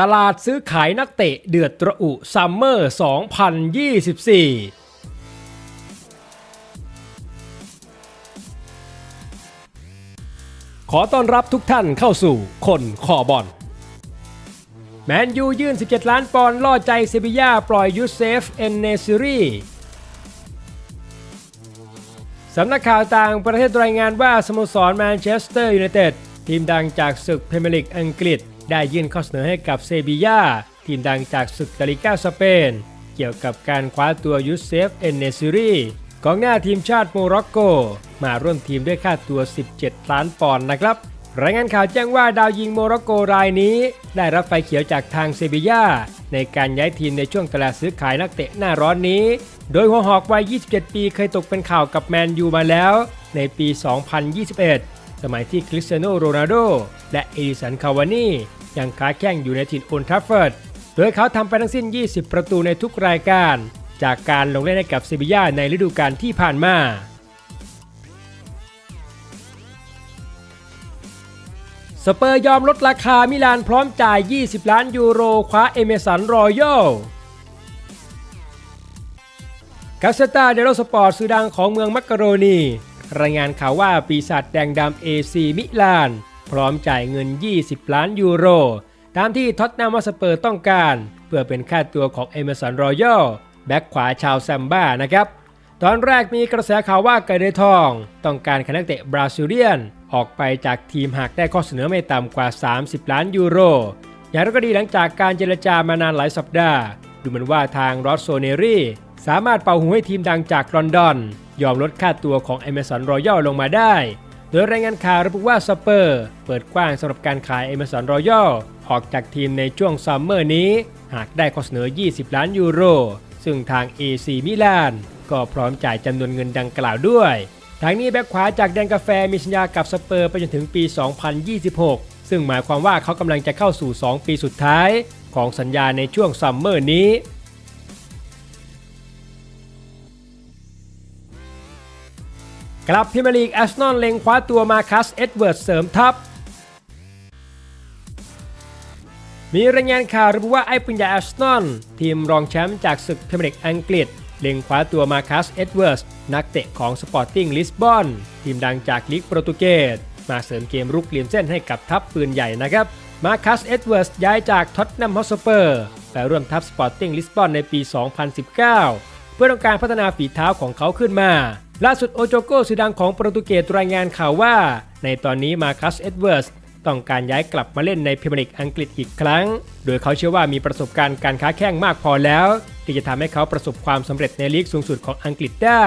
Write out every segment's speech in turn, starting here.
ตลาดซื้อขายนักเตะเดือดระอุซัมเมอร์ 2024ขอต้อนรับทุกท่านเข้าสู่คนคอบอล แมนยูยื่น 17 ล้านปอนด์ล่อใจเซบีย่าปล่อยยูเซฟ เอนเนซิรีสำนักข่าวต่างประเทศรายงานว่าสโมสรแมนเชสเตอร์ยูไนเต็ดทีมดังจากศึกพรีเมียร์ลีกอังกฤษ ได้ยื่นข้อเสนอให้กับเซบีย่าทีมดังจากศึกลาลิก้าสเปน เกี่ยวกับการคว้าตัวยูเซฟเอนเนซิรีกองหน้าทีมชาติโมร็อกโก มาร่วมทีมด้วยค่าตัว 17 ล้านปอนด์นะครับ รายงานข่าวแจ้งว่าดาวยิงโมร็อกโกรายนี้ ได้รับไฟเขียวจากทางเซบีย่าในการย้ายทีมในช่วงตลาดซื้อขายนักเตะหน้าร้อนนี้ โดยหัวหอกวัย 27 ปีเคยตกเป็นข่าวกับแมนยูมาแล้ว ในปี 2021 สมัยที่คริสเตียโนโรนัลโดและเอดิสันคาวานี ยังค้าแข่งอยู่ในถิ่นโอลทัฟเฟิร์ดโดยเขาทำไปทั้งสิ้น 20 ประตูในทุกรายการ จากการลงเล่นให้กับเซบีย่าในฤดูกาลที่ผ่านมาสเปอร์ยอมลดราคามิลานพร้อมจ่าย 20 ล้านยูโรคว้าเอเมสันรอยัลกาเซตาเดโรสปอร์ตสื่อดังของเมืองมักกะโรนี รายงานข่าวว่าปีศาจแดงดำเอซีมิลาน พร้อมจ่ายเงิน 20 ล้านยูโร ตามที่ท็อตแนมสเปอร์ต้องการ เพื่อเป็นค่าตัวของเอเมสันรอยัลแบ็กขวาชาวแซมบ้านะครับ ตอนแรกมีกระแสข่าวว่าไกเดทอง ต้องการคนักเตะบราซิเลียน ออกไปจากทีมหากได้ข้อเสนอไม่ต่ำกว่า 30 ล้านยูโร อย่างไรก็ดีหลังจากการเจรจามานานหลายสัปดาห์ ดูเหมือนว่าทางรอสโซเนรีสามารถเป่าหูให้ทีมดังจากลอนดอน ยอมลดค่าตัวของเอเมสันรอยัลลงมาได้ โดยรายงานข่าวระบุว่าสเปอร์เปิดกว้างสำหรับการขายเอเมสันรอยัลออกจากทีมในช่วงซัมเมอร์นี้ หากได้ข้อเสนอ 20 ล้านยูโร ซึ่งทาง AC มิลาน ก็พร้อมจ่ายจำนวนเงินดังกล่าวด้วย ทางนี้แบ็คขวาจากแดนกาแฟมีสัญญากับสเปอร์ไปจนถึงปี 2026 ซึ่งหมายความว่าเขากำลังจะเข้าสู่ 2 ปีสุดท้าย ของสัญญาในช่วงซัมเมอร์นี้ กลับพรีเมียร์ลีกแอสนอนเล็งคว้าตัวมาคัสเอ็ดเวิร์ดเสริมทัพมีรายงานข่าวระบุว่าไอ้ปุญญาแอสนอนทีมรองแชมป์จากศึกพรีเมียร์ลีกอังกฤษ เล็งคว้าตัวมาคัสเอ็ดเวิร์ดนักเตะของสปอร์ติ้งลิสบอนทีมดังจากลีกโปรตุเกสมาเสริมเกมรุกเลียมเส้นให้กับทัพปืนใหญ่นะครับมาคัสเอ็ดเวิร์ดย้ายจากท็อตแนมฮอสเปอร์ไปร่วมทัพสปอร์ติ้งลิสบอนในปี 2019เพื่อต้องการพัฒนาฝีเท้าของเขาขึ้นมา ล่าสุดโอโจโกสื่อดังของโปรตุเกสรายงานข่าวว่า ในตอนนี้มาคัสเอ็ดเวิร์ดต้องการย้ายกลับมาเล่นในพรีเมียร์ลีกอังกฤษอีกครั้ง โดยเขาเชื่อว่ามีประสบการณ์การค้าแข่งมากพอแล้ว ที่จะทำให้เขาประสบความสำเร็จในลีกสูงสุดของอังกฤษได้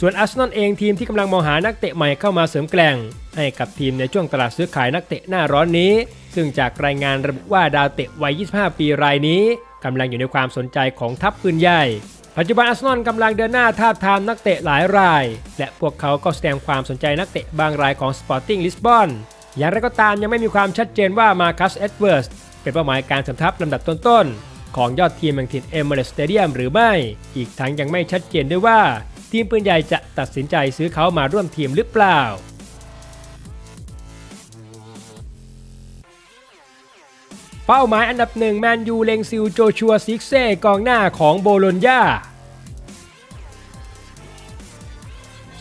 ส่วนอาร์เซนอลเองทีมที่กำลังมองหานักเตะใหม่เข้ามาเสริมแกล่ง ให้กับทีมในช่วงตลาดซื้อขายนักเตะหน้าร้อนนี้ ซึ่งจากรายงานระบุว่าดาวเตะวัย 25 ปีรายนี้กำลังอยู่ในความสนใจของทัพปืนใหญ่ ปัจจุบันอาร์เซนอลกำลังเดินหน้าทาบทามนักเตะหลายราย และพวกเขาก็แสดงความสนใจนักเตะบางรายของ Sporting Lisbon อย่างไรก็ตามยังไม่มีความชัดเจนว่ามาคัสเอ็ดเวิร์สเป็นเป้าหมายการสำทับลำดับต้นๆ ของยอดทีมแห่งถิ่นเอเมเรสเตเดียมหรือไม่ อีกทั้งยังไม่ชัดเจนด้วยว่า ทีมปืนใหญ่จะตัดสินใจซื้อเขามาร่วมทีมหรือเปล่า เป้าหมายอันดับหนึ่งแมนยูเลงซิลโจชัวซิกเซ่กองหน้าของโบโลญญา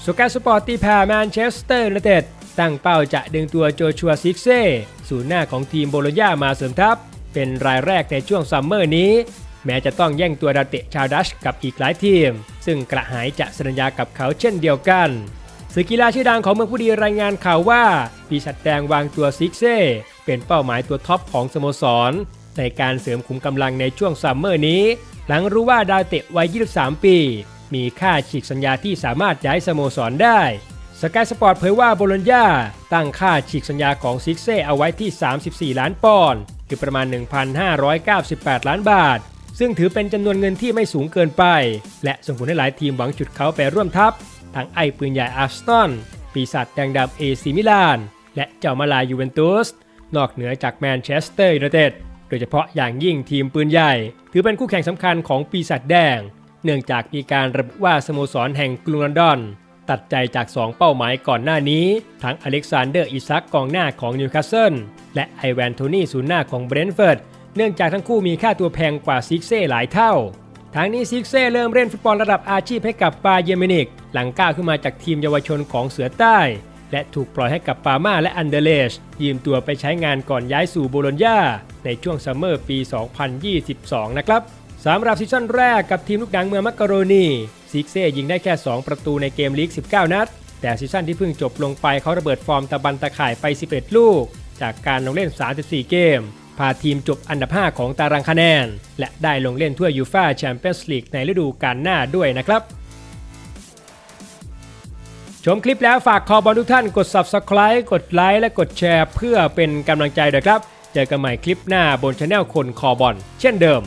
สกาสปอร์ตตีแผ่แมนเชสเตอร์ยูไนเต็ดตั้งเป้าจะดึงตัวโจชัวซิกเซ่ศูนย์หน้าของทีมโบโลญญามาเสริมทัพ เป็นรายแรกในช่วงซัมเมอร์นี้ แม้จะต้องแย่งตัวดาวเตะชาวดัชกับอีกหลายทีม ซึ่งกระหายจะสัญญากับเขาเช่นเดียวกันสื่อกีฬาชื่อดังของเมืองผู้ดีรายงานข่าวว่าปีศาจแดงวางตัวซิกเซ่ เป็นเป้าหมายตัวท็อปของสโมสร ในการเสริมขุมกำลังในช่วงซัมเมอร์นี้ หลังรู้ว่าดาวเตะวัย 23 ปี มีค่าฉีกสัญญาที่สามารถย้ายสโมสรได้สกายสปอร์ตเผยว่าโบโลญญาตั้งค่าฉีกสัญญาของซิกเซ่เอาไว้ที่ 34 ล้านปอนด์คือประมาณ 1,598 ล้านบาท ซึ่งถือเป็นจำนวนเงินที่ไม่สูงเกินไป และส่งผลให้หลายทีมหวังจุดเขาไปร่วมทัพ ทั้งไอ้ปืนใหญ่อาร์สตันปีศาจแดงดำเอซีมิลาน และเจ้ามาลายูเวนตุส นอกเหนือจากแมนเชสเตอร์ยูไนเต็ดโดยเฉพาะอย่างยิ่งทีมปืนใหญ่ ถือเป็นคู่แข่งสำคัญของปีศาจแดง เนื่องจากมีการระบุว่าสโมสรแห่งกรุงลอนดอน ตัดใจจาก 2 เป้าหมายก่อนหน้านี้ ทั้งอเล็กซานเดอร์อิซักกองหน้าของนิวคาสเซิลและไอแวนโทนี่ศูนย์หน้าของเบรนท์ฟอร์ดเนื่องจากทั้งคู่มีค่าตัวแพงกว่าซิกเซ่หลายเท่าทั้งนี้ซิกเซ่เริ่มเล่นฟุตบอลระดับอาชีพให้กับปาเยเมนิก หลังก้าวขึ้นมาจากทีมเยาวชนของเสือใต้ และถูกปล่อยให้กับปาม่าและอันเดเลชยืมตัวไปใช้งานก่อนย้ายสู่โบโลญญาในช่วงซัมเมอร์ปี 2022 นะครับสำหรับซีซั่นแรกกับทีมลูกดังเมืองมักกะโรนีซิกเซ่ยิงได้แค่ 2 ประตูในเกมลีก 19 นัด แต่ซีซั่นที่เพิ่งจบลงไปเขาระเบิดฟอร์มตะบันตะข่ายไป 11 ลูก จากการลงเล่น 34 เกม พาทีมจบอันดับ 5 ของตารางคะแนน และได้ลงเล่นถ้วยยูฟ่าแชมเปี้ยนส์ลีกในฤดูกาลหน้าด้วยนะครับ ชมคลิปแล้วฝากคอบอลทุกท่านกด Subscribe กดไลค์และกดแชร์ เพื่อเป็นกำลังใจด้วยครับ เจอกันใหม่คลิปหน้าบนช anel คนคอบอลเช่นเดิม